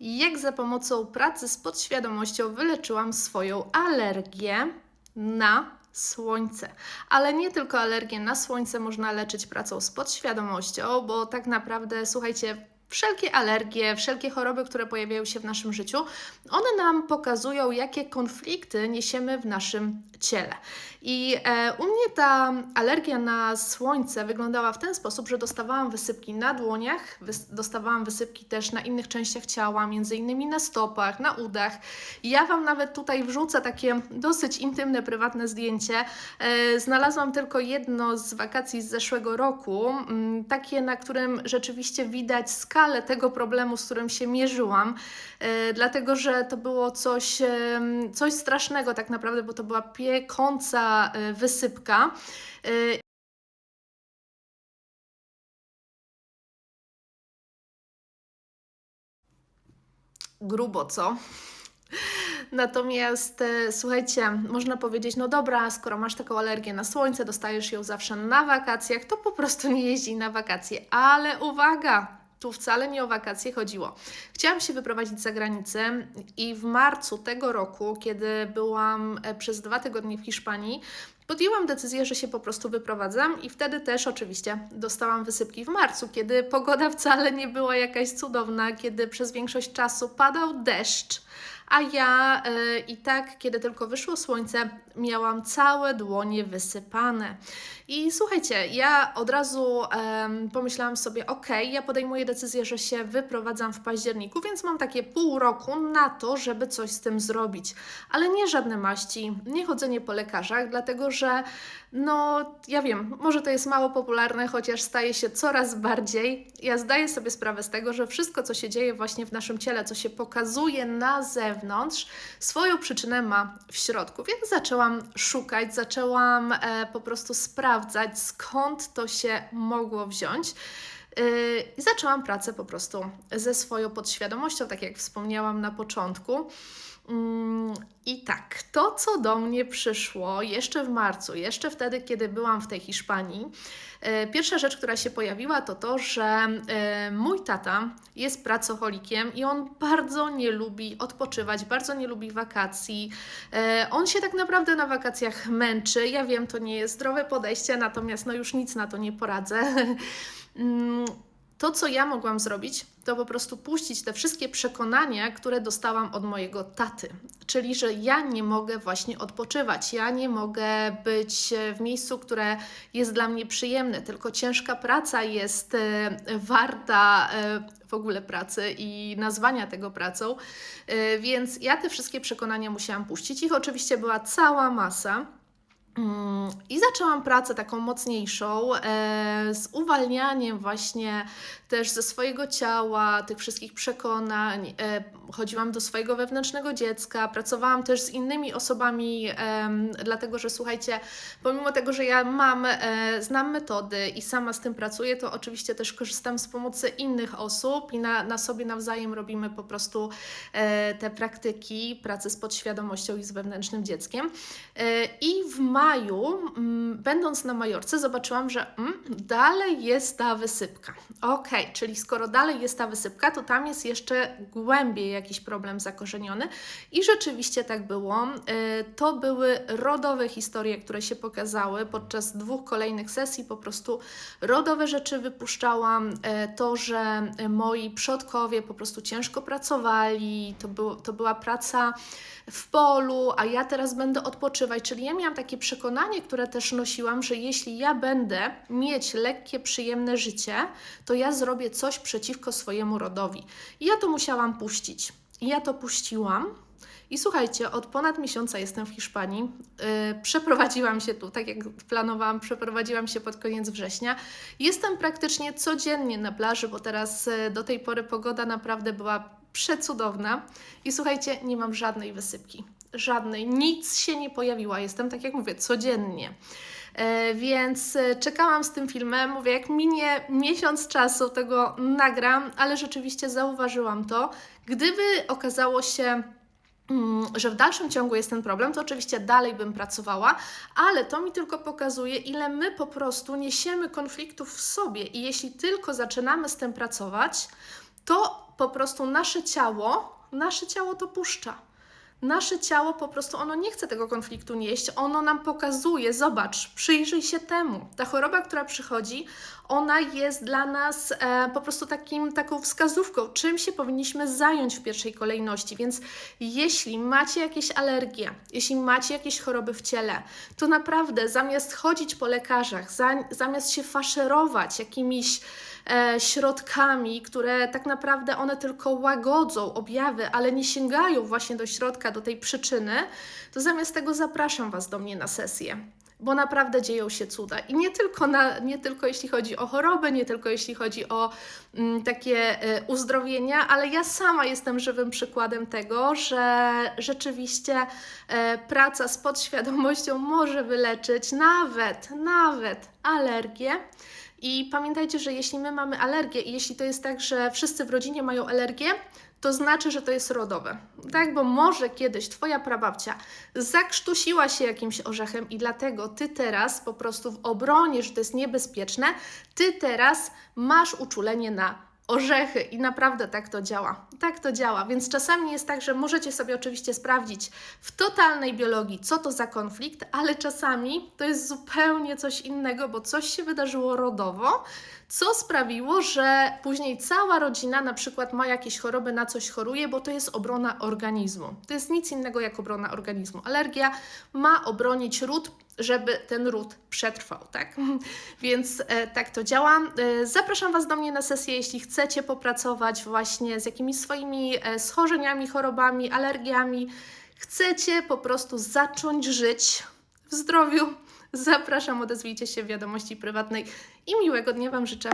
Jak za pomocą pracy z podświadomością wyleczyłam swoją alergię na słońce. Ale nie tylko alergię na słońce można leczyć pracą z podświadomością, bo tak naprawdę, słuchajcie, wszelkie alergie, wszelkie choroby, które pojawiają się w naszym życiu, one nam pokazują, jakie konflikty niesiemy w naszym ciele. I e, u mnie ta alergia na słońce wyglądała w ten sposób, że dostawałam wysypki na dłoniach, wys- dostawałam wysypki też na innych częściach ciała, między innymi na stopach, na udach. Ja Wam nawet tutaj wrzucę takie dosyć intymne, prywatne zdjęcie. E, znalazłam tylko jedno z wakacji z zeszłego roku, mm, takie, na którym rzeczywiście widać skalę tego problemu, z którym się mierzyłam, e, dlatego że to było coś, coś strasznego tak naprawdę, bo to była piekąca e, wysypka. E, grubo, co? Natomiast słuchajcie, można powiedzieć, no dobra, skoro masz taką alergię na słońce, dostajesz ją zawsze na wakacjach, to po prostu nie jeździ na wakacje. Ale uwaga! Tu wcale nie o wakacje chodziło. Chciałam się wyprowadzić za granicę i w marcu tego roku, kiedy byłam e, przez dwa tygodnie w Hiszpanii, podjęłam decyzję, że się po prostu wyprowadzam i wtedy też oczywiście dostałam wysypki w marcu, kiedy pogoda wcale nie była jakaś cudowna, kiedy przez większość czasu padał deszcz, a ja y, i tak, kiedy tylko wyszło słońce, miałam całe dłonie wysypane. I słuchajcie, ja od razu pomyślałam sobie, ok, ja podejmuję decyzję, że się wyprowadzam w październiku, więc mam takie pół roku na to, żeby coś z tym zrobić. Ale nie żadne maści, nie chodzenie po lekarzach, dlatego że, no, ja wiem, może to jest mało popularne, chociaż staje się coraz bardziej. Ja zdaję sobie sprawę z tego, że wszystko, co się dzieje właśnie w naszym ciele, co się pokazuje na zewnątrz, swoją przyczynę ma w środku. Więc zaczęłam szukać, zaczęłam e, po prostu sprawdzać, skąd to się mogło wziąć. Yy, I zaczęłam pracę po prostu ze swoją podświadomością, tak jak wspomniałam na początku. Mm, I tak, to co do mnie przyszło jeszcze w marcu, jeszcze wtedy, kiedy byłam w tej Hiszpanii, e, pierwsza rzecz, która się pojawiła, to to, że e, mój tata jest pracocholikiem i on bardzo nie lubi odpoczywać, bardzo nie lubi wakacji. E, On się tak naprawdę na wakacjach męczy. Ja wiem, to nie jest zdrowe podejście, natomiast no już nic na to nie poradzę. To, co ja mogłam zrobić, to po prostu puścić te wszystkie przekonania, które dostałam od mojego taty. Czyli, że ja nie mogę właśnie odpoczywać, ja nie mogę być e, w miejscu, które jest dla mnie przyjemne, tylko ciężka praca jest e, warta e, w ogóle pracy i nazwania tego pracą. Więc ja te wszystkie przekonania musiałam puścić. Ich oczywiście była cała masa. Mm, I zaczęłam pracę taką mocniejszą, e, z uwalnianiem właśnie też ze swojego ciała, tych wszystkich przekonań. E, chodziłam do swojego wewnętrznego dziecka, pracowałam też z innymi osobami, dlatego że słuchajcie, pomimo tego, że ja mam, e, znam metody i sama z tym pracuję, to oczywiście też korzystam z pomocy innych osób i na, na sobie nawzajem robimy po prostu te praktyki pracy z podświadomością i z wewnętrznym dzieckiem. I w maju, mm, będąc na Majorce, zobaczyłam, że mm, dalej jest ta wysypka. Okej, czyli skoro dalej jest ta wysypka, to tam jest jeszcze głębiej jakiś problem zakorzeniony. I rzeczywiście tak było. E, To były rodowe historie, które się pokazały podczas dwóch kolejnych sesji. Po prostu rodowe rzeczy wypuszczałam. E, To, że moi przodkowie po prostu ciężko pracowali, to, było, to była praca w polu, a ja teraz będę odpoczywać. Czyli ja miałam takie przekonanie, które też nosiłam, że jeśli ja będę mieć lekkie, przyjemne życie, to ja zrobię coś przeciwko swojemu rodowi. I ja to musiałam puścić. I ja to puściłam. I słuchajcie, od ponad miesiąca jestem w Hiszpanii. Yy, przeprowadziłam się tu, tak jak planowałam, przeprowadziłam się pod koniec września. Jestem praktycznie codziennie na plaży, bo teraz yy, do tej pory pogoda naprawdę była przecudowna. I słuchajcie, nie mam żadnej wysypki. Żadnej. Nic się nie pojawiła. Jestem, tak jak mówię, codziennie. E, Więc e, czekałam z tym filmem. Mówię, jak minie miesiąc czasu, tego nagram, ale rzeczywiście zauważyłam to. Gdyby okazało się, mm, że w dalszym ciągu jest ten problem, to oczywiście dalej bym pracowała, ale to mi tylko pokazuje, ile my po prostu niesiemy konfliktów w sobie i jeśli tylko zaczynamy z tym pracować, to po prostu nasze ciało, nasze ciało to puszcza. Nasze ciało po prostu ono nie chce tego konfliktu nieść, ono nam pokazuje, zobacz, przyjrzyj się temu. Ta choroba, która przychodzi, ona jest dla nas e, po prostu takim, taką wskazówką, czym się powinniśmy zająć w pierwszej kolejności. Więc jeśli macie jakieś alergie, jeśli macie jakieś choroby w ciele, to naprawdę zamiast chodzić po lekarzach, za, zamiast się faszerować jakimiś e, środkami, które tak naprawdę one tylko łagodzą objawy, ale nie sięgają właśnie do środka, do tej przyczyny, to zamiast tego zapraszam Was do mnie na sesję. Bo naprawdę dzieją się cuda. I nie tylko, na, nie tylko jeśli chodzi o choroby, nie tylko jeśli chodzi o mm, takie e, uzdrowienia, ale ja sama jestem żywym przykładem tego, że rzeczywiście e, praca z podświadomością może wyleczyć nawet, nawet alergię. I pamiętajcie, że jeśli my mamy alergię i jeśli to jest tak, że wszyscy w rodzinie mają alergię, to znaczy, że to jest rodowe. Tak, bo może kiedyś Twoja prababcia zakrztusiła się jakimś orzechem i dlatego Ty teraz po prostu w obronie, że to jest niebezpieczne, Ty teraz masz uczulenie na orzechy i naprawdę tak to działa. Tak to działa, więc czasami jest tak, że możecie sobie oczywiście sprawdzić w totalnej biologii, co to za konflikt, ale czasami to jest zupełnie coś innego, bo coś się wydarzyło rodowo, co sprawiło, że później cała rodzina na przykład ma jakieś choroby, na coś choruje, bo to jest obrona organizmu. To jest nic innego jak obrona organizmu. Alergia ma obronić ród, żeby ten ród przetrwał, tak? Więc e, tak to działa. E, zapraszam Was do mnie na sesję, jeśli chcecie popracować właśnie z jakimiś swoimi e, schorzeniami, chorobami, alergiami. Chcecie po prostu zacząć żyć w zdrowiu. Zapraszam, odezwijcie się w wiadomości prywatnej i miłego dnia Wam życzę.